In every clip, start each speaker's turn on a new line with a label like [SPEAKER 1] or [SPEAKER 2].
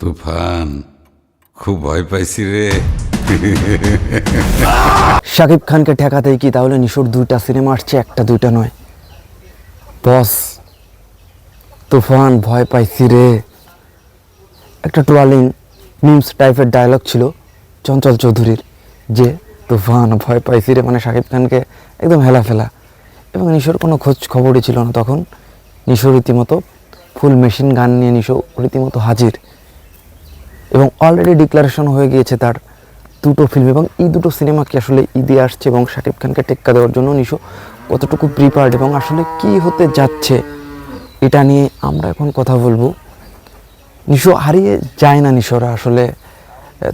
[SPEAKER 1] তুফান, খুব ভয় পাইছি রে।
[SPEAKER 2] শাকিব খানকে ঠেকাতেই কি তাহলে নিশোর দুইটা সিনেমা আসছে, একটা দুইটা নয়? বস, তুফান, ভয় পাইছি রে। একটা ট্রোয়ালিং মিমস টাইপের ডায়লগ ছিল চঞ্চল চৌধুরীর, যে তুফান, ভয় পাইছি রে মানে শাকিব খানকে একদম হেলা ফেলা। এবং নিশোর কোনো খোঁজ খবরই ছিল না। তখন নিশো রীতিমতো ফুল মেশিন গান নিয়ে নিশো রীতিমতো হাজির। এবং অলরেডি ডিক্লারেশন হয়ে গিয়েছে তার দুটো ফিল্ম এবং এই দুটো সিনেমা কি আসলে ঈদে আসছে এবং শাকিব খানকে টেক্কা দেওয়ার জন্য, নিশো? কতটুকু প্রিপার্ড এবং আসলে কি হতে যাচ্ছে, এটা নিয়ে আমরা এখন কথা বলব। নিশো, হারিয়ে যায় না নিশোরা আসলে।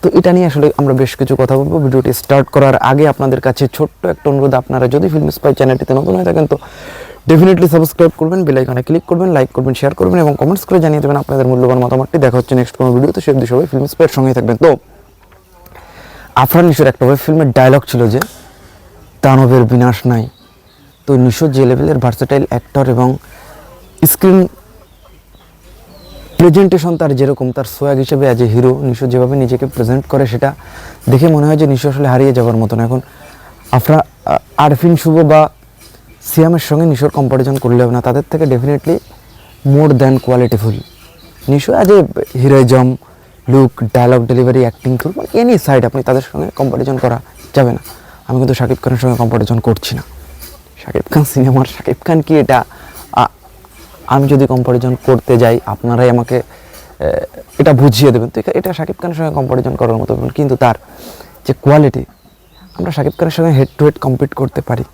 [SPEAKER 2] তো এটা নিয়ে আসলে আমরা বেশ কিছু কথা বলব। ভিডিওটি স্টার্ট করার আগে আপনাদের কাছে ছোট্ট একটা অনুরোধ, আপনারা যদি ফিল্ম স্পাই চ্যানেলটিতে নতুন হয়ে থাকেন, তো ডেফিনেটলি সাবস্ক্রাইব করবেন বেল আইকনে ক্লিক করবেন লাইক করবেন শেয়ার করবেন এবং কমেন্টস করে জানিয়ে দেবেন আপনাদের মূল্যবান মতামতটি। দেখা হচ্ছে নেক্সট কোনো ভিডিওতে সে সবাই ফিল্ম স্পাইয়ের সঙ্গেই থাকবেন। তো, আফরান নিশোর একটা ওয়েব ফিল্মের ডায়লগ ছিল যে, দানবের বিনাশ নাই। তো নিশো যে লেভেলের ভার্সেটাইল অ্যাক্টর এবং স্ক্রিন প্রেজেন্টেশন তার যেরকম, তার সোয়াগ হিসেবে অ্যাজ এ হিরো নিশো যেভাবে নিজেকে প্রেজেন্ট করে সেটা দেখে মনে হয় যে নিশো আসলে হারিয়ে যাওয়ার মতন এখন আফরা আরফিন শুভ বা সিয়ামের সঙ্গে নিশোর কম্পারিজন করলে হবে না। তাদের থেকে definitely more than qualityful Nisho as a heroism look dialogue delivery acting through any side আপনি তাদের সঙ্গে কম্পারিজন করা যাবে না। আমি কিন্তু শাকিব খানের সঙ্গে কম্পারিজন করছি না। শাকিব খান সিনেমার, শাকিব খান কি এটা? আমি যদি কম্পারিজন করতে যাই, আপনারাই আমাকে এটা বুঝিয়ে দেবেন। তো এটা- শাকিব খানের সঙ্গে কম্পারিজন করার মতো। কিন্তু তার যে কোয়ালিটি আমরা শাকিব খানের সঙ্গে হেড টু হেড কম্পিট করতে পারি।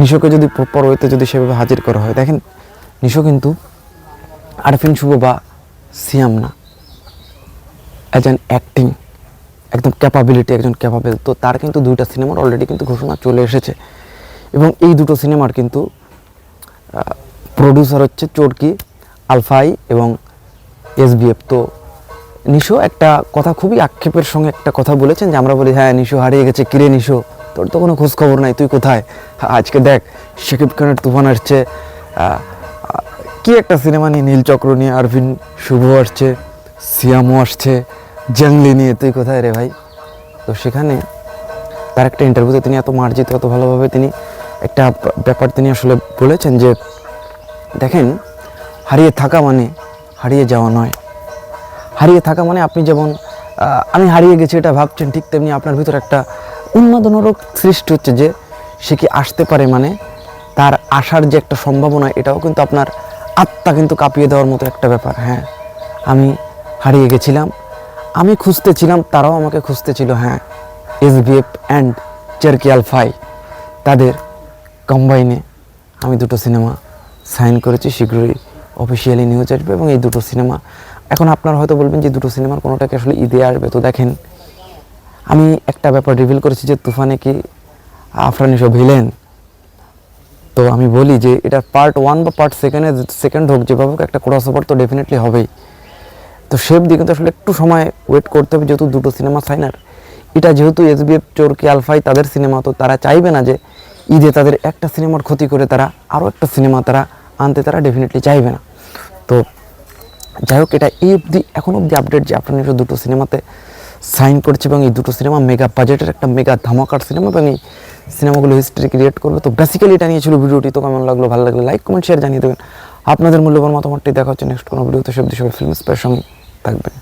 [SPEAKER 2] নিশোকে যদি পরবর্তীতে যদি সেভাবে হাজির করা হয়, দেখেন নিশো কিন্তু আরফিন শুভ বা সিয়াম না। অ্যাজ অ্যান অ্যাক্টিং একদম ক্যাপাবিলিটি একজন ক্যাপাবেল তো তার কিন্তু দুইটা সিনেমার অলরেডি কিন্তু ঘোষণা চলে এসেছে। এবং এই দুটো সিনেমার কিন্তু প্রডিউসার হচ্ছে চোরকি, আলফাই এবং এসবিএফ তো নিশো একটা কথা খুবই আক্ষেপের সঙ্গে একটা কথা বলেছেন যে আমরা বলি হ্যাঁ নিশো হারিয়ে গেছে। কিরে নিশো? তোর তো কোনো খোঁজ খবর নাই, তুই কোথায়? আজকে দেখ, শাকিব খানের তুফান আসছে কি একটা সিনেমা নিয়ে নীলচক্র নিয়ে আরভিন শুভ আসছে, সিয়ামও আসছে জাংলি নিয়ে, তুই কোথায় রে ভাই? তো সেখানে তার একটা ইন্টারভিউতে তিনি এত মার্জিত, এত ভালোভাবে তিনি একটা ব্যাপার তিনি আসলে বলেছেন যে, দেখেন, হারিয়ে থাকা মানে হারিয়ে যাওয়া নয়। হারিয়ে থাকা মানে আপনি যেমন আমি হারিয়ে গেছি এটা ভাবছেন, ঠিক তেমনি আপনার ভিতর একটা উন্মাদনারও সৃষ্টি হচ্ছে যে সে কি আসতে পারে মানে তার আসার যে একটা সম্ভাবনা, এটাও কিন্তু আপনার আত্মা কিন্তু কাঁপিয়ে দেওয়ার মতো একটা ব্যাপার। হ্যাঁ আমি হারিয়ে গেছিলাম, আমি খুঁজতেছিলাম, তারাও আমাকে খুঁজতেছিল। হ্যাঁ এস বিএফ অ্যান্ড চারকি আলফাই তাদের কম্বাইনে আমি দুটো সিনেমা সাইন করেছি, শীঘ্রই অফিসিয়ালি নিউজ আসবে এবং এই দুটো সিনেমা এখন আপনারা হয়তো বলবেন যে দুটো সিনেমার কোনোটাকে আসলে ঈদে আসবে, তো দেখেন আমি একটা ব্যাপার রিভিল করেছি যে তুফানে কি আফরান সব ভিলেন তো আমি বলি যে এটা পার্ট ওয়ান বা পার্ট সেকেন্ডে সেকেন্ড হোক, যেভাবে হোক একটা ক্রস ওভার তো ডেফিনেটলি হবেই। তো সেভ দিয়ে কিন্তু আসলে একটু সময় ওয়েট করতে হবে, যেহেতু দুটো সিনেমা সাইনার এটা যেহেতু এস এসবিএফ চোরকি আলফাই তাদের সিনেমা তো তারা চাইবে না যে ঈদে তাদের একটা সিনেমার ক্ষতি করে তারা আরও একটা সিনেমা তারা আনতে, তারা ডেফিনেটলি চাইবে না। তো যাই হোক, এটা এই অবধি, এখন অবধি আপডেট যে আপনার দুটো সিনেমাতে সাইন করছে এবং এই দুটো সিনেমা মেগা বাজেটের একটা মেগা ধামাকার সিনেমা এবং এই সিনেমাগুলো হিস্ট্রি ক্রিয়েট করবে। তো বেসিক্যালি এটা নিয়েছিল ভিডিওটি। তো কেমন লাগল, ভালো লাগলে লাইক কমেন্ট শেয়ার জানিয়ে দেবেন। আপনাদের মূল্যবান মতামতটি দেখা হচ্ছে নেক্সট কোনো ভিডিওতে সব দেশের ফিল্ম স্পেশাল থাকবেন।